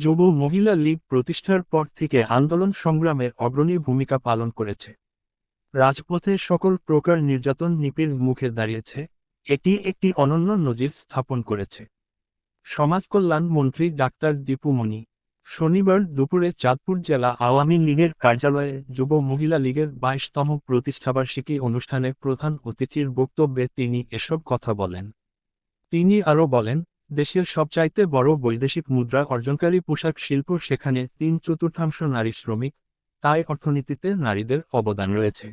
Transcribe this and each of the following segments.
যুব মহিলা লীগ প্রতিষ্ঠার পর থেকে আন্দোলন সংগ্রামে অগ্রণী ভূমিকা পালন করেছে। রাজপথে সকল প্রকার নির্যাতন নিপীড় মুখে দাঁড়িয়েছে, এটি একটি অনন্য নজির স্থাপন করেছে। সমাজ কল্যাণ মন্ত্রী ডাক্তার দীপু মনি, শনিবার দুপুরে চাঁদপুর জেলা আওয়ামী লীগের কার্যালয়ে যুব মহিলা লীগের বাইশতম প্রতিষ্ঠাবার্ষিকী অনুষ্ঠানে প্রধান অতিথির বক্তব্যে তিনি এসব কথা বলেন। তিনি আরও বলেন দেশের সবচাইতে বড় বৈদেশিক মুদ্রা অর্জনকারী পোশাক শিল্প সেখানে তিন চতুর্থাংশ নারী শ্রমিক, তাই অর্থনীতিতে নারীদের অবদান রয়েছে।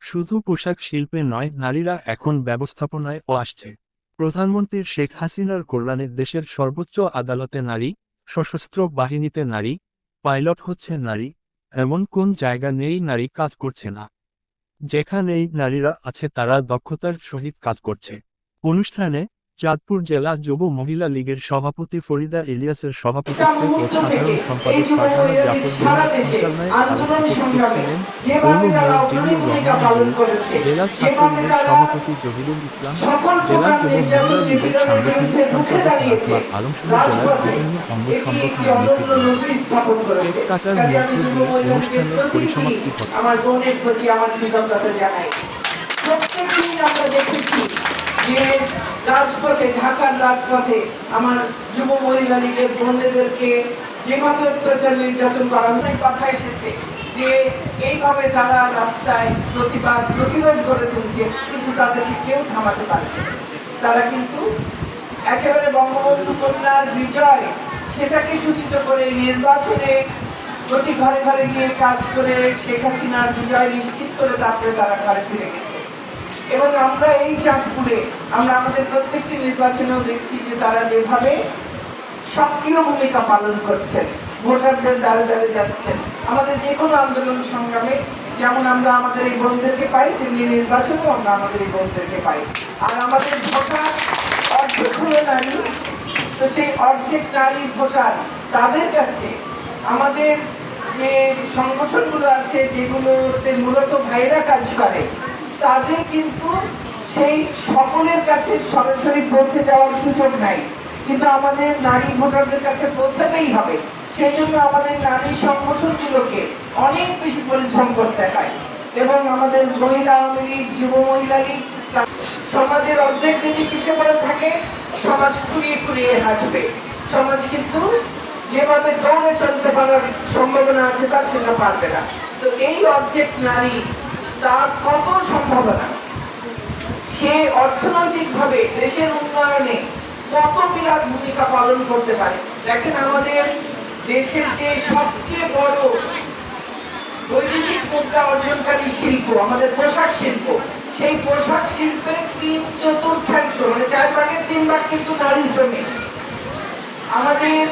শুধু পোশাক শিল্পে নয়, নারীরা এখন ব্যবস্থাপনায় ও আসছে। প্রধানমন্ত্রী শেখ হাসিনার কল্যাণে দেশের সর্বোচ্চ আদালতে নারী, সশস্ত্র বাহিনীতে নারী, পাইলট হচ্ছে নারী, এমন কোন জায়গা নেই নারী কাজ করছে না। যেখানেই নারীরা আছে তারা দক্ষতার সহিত কাজ করছে। অনুষ্ঠানে চাঁদপুর জেলা যুব মহিলা লীগের সভাপতি ফরিদা ইলিয়াসের সভাপতিত্বে ও সাধারণ সম্পাদক ফারহানা জাফর আলোচনা ছিলেন জেলা ছাত্রলীগের সভাপতি জহিরুল ইসলাম জেলা যুব মহিলা লীগের সাংগঠনিক সম্পাদক আলম সহ জেলার বিভিন্ন অঙ্গ সংগঠনের নেতৃবৃন্দ কাটার মধ্য দিয়ে অনুষ্ঠানের পরিসমাপ্তি ঘটে? আমার বোনের প্রতি আমার কৃতজ্ঞতা জানাই। প্রত্যেক আমরা দেখেছি যে রাজপথে, ঢাকার রাজপথে আমার যুব মহিলা লীগের বোনদেরকে যেভাবে অত্যাচার নির্যাতন করা অনেক কথা এসেছে যে এইভাবে তারা রাস্তায় প্রতিবাদ, প্রতিরোধ করে তুলছে, কিন্তু তাদেরকে কেউ থামাতে পারবে না। তারা কিন্তু একেবারে বঙ্গবন্ধু কন্যার বিজয়, সেটাকে সূচিত করে নির্বাচনে প্রতি ঘরে ঘরে গিয়ে কাজ করে শেখ হাসিনার বিজয় নিশ্চিত করে তারপরে তারা ঘরে ফিরে গেছে এবং আমরা এই চাঁদপুরে, আমরা আমাদের প্রত্যেকটি নির্বাচনেও দেখছি যে তারা যেভাবে সক্রিয় ভূমিকা পালন করছেন, ভোটারদের দ্বারে দ্বারে যাচ্ছেন। আমাদের যে কোনো আন্দোলন সংগ্রামে, যেমন আমরা আমাদের এই বোনদেরকে পাই, তেমনি নির্বাচনেও আমরা আমাদের এই বোনদেরকে পাই। আর আমাদের ভোটার অর্ধেক হলো নারী, তো সেই অর্ধেক নারী ভোটার তাদের কাছে আমাদের যে সংগঠনগুলো আছে, যেগুলোতে মূলত ভাইরা কাজ করে তাদের কিন্তু সেই সকলের কাছে সরাসরি পৌঁছে যাওয়ার সুযোগ নাই। কিন্তু আমাদের নারী ভোটারদের কাছে পৌঁছাতেই হবে। সেই জন্য আমাদের নারী সংগঠনগুলোকে অনেক বেশি পরিশ্রম করতে হয়। এবং আমাদের মহিলা আওয়ামী লীগ, যুব মহিলা লীগ, সমাজের অর্ধেক যদি পিছিয়ে পড়ে থাকে, সমাজ খুঁড়িয়ে খুঁড়িয়ে হাঁটবে। সমাজ কিন্তু যেভাবে দৌড়ে চলতে পারার সম্ভাবনা আছে, তার সেটা পারবে না। তো এই অর্ধেক নারী তার কত সম্ভাবনা? সে অর্থনৈতিকভাবে দেশের উন্নয়নে কত বিরাট ভূমিকা পালন করতে পারে? দেখেন আমাদের দেশের যে সবচেয়ে বড় বৈদেশিক মুদ্রা অর্জনকারী শিল্প, আমাদের পোশাক শিল্প, সেই পোশাক শিল্পের তিন চতুর্থাংশ মানে চার ভাগের তিন ভাগ কিন্তু নারী শ্রমিক আমাদের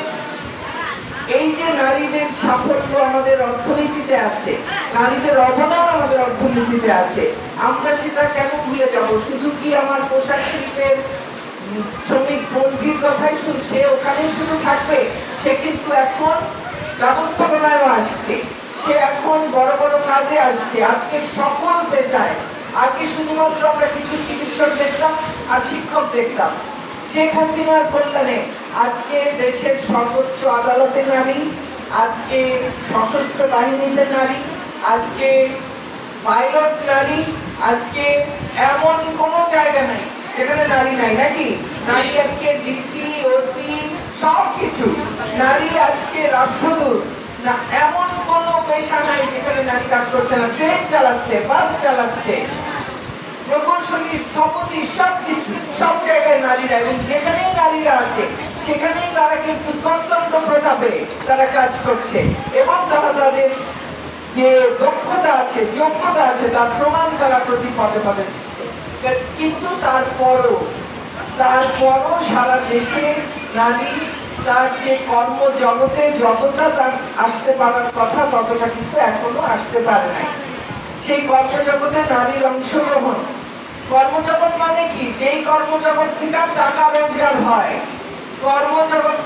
এই যে নারীদের সাফল্য আমাদের অর্থনীতিতে আছে, নারীদের অবদান আমাদের অর্থনীতিতে আছে, আমরা সেটা কেন ভুলে যাব? শুধু কি আমার পোশাক শিল্পের শ্রমিক বন্ধুর কথাই সে ওখানে শুধু থাকবে? সে কিন্তু এখন ব্যবস্থাপনায়ও আসছে, সে এখন বড় বড় কাজে আসছে, আজকে সকল পেশায় আগে শুধুমাত্র আমরা কিছু চিকিৎসক দেখতাম আর শিক্ষক দেখতাম শেখ হাসিনার কল্যাণে আজকে দেশের সর্বোচ্চ আদালতে নারী, আজকে সশস্ত্র বাহিনীতে নারী, আজকে পাইলট নারী, আজকে এমন কোনো জায়গা নাই যেখানে নারী নাই নাকি? নারী আজকে ডিসি, ওসি সব কিছু নারী আজকে রাষ্ট্রদূত। না, এমন কোনো পেশা নাই যেখানে নারী কাজ করছে না, ট্রেন চালাচ্ছে, বাস চালাচ্ছে, প্রকৌশলী, স্থপতি সব কিছু সব জায়গায় নারীরা এবং যেখানেই নারীরা আছে সেখানেই তারা কিন্তু তন্ত্র প্রতাপে তারা কাজ করছে। এবং তারা তাদের যে দক্ষতা আছে, যোগ্যতা আছে, তার প্রমাণ তারা প্রতি পদে পদে দিচ্ছে। কিন্তু তারপরও তারপরও সারা দেশে নারী, তার যে কর্ম জগতে যতটা তার আসতে পারার কথা, ততটা কিন্তু এখনও আসতে পারে নাই। সেই কর্মজগতে নারীর অংশগ্রহণ। কর্মজগৎ মানে কি? যেই কর্মজগৎ থেকে টাকা রোজগার হয় কর্মজগৎ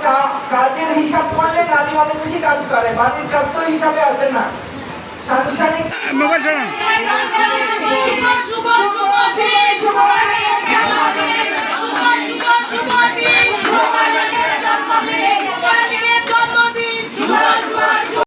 কাজের হিসাব করলে নারী অনেক বেশি কাজ করে বাড়ির কাজ তো হিসাবে আসে না। সাংসারিক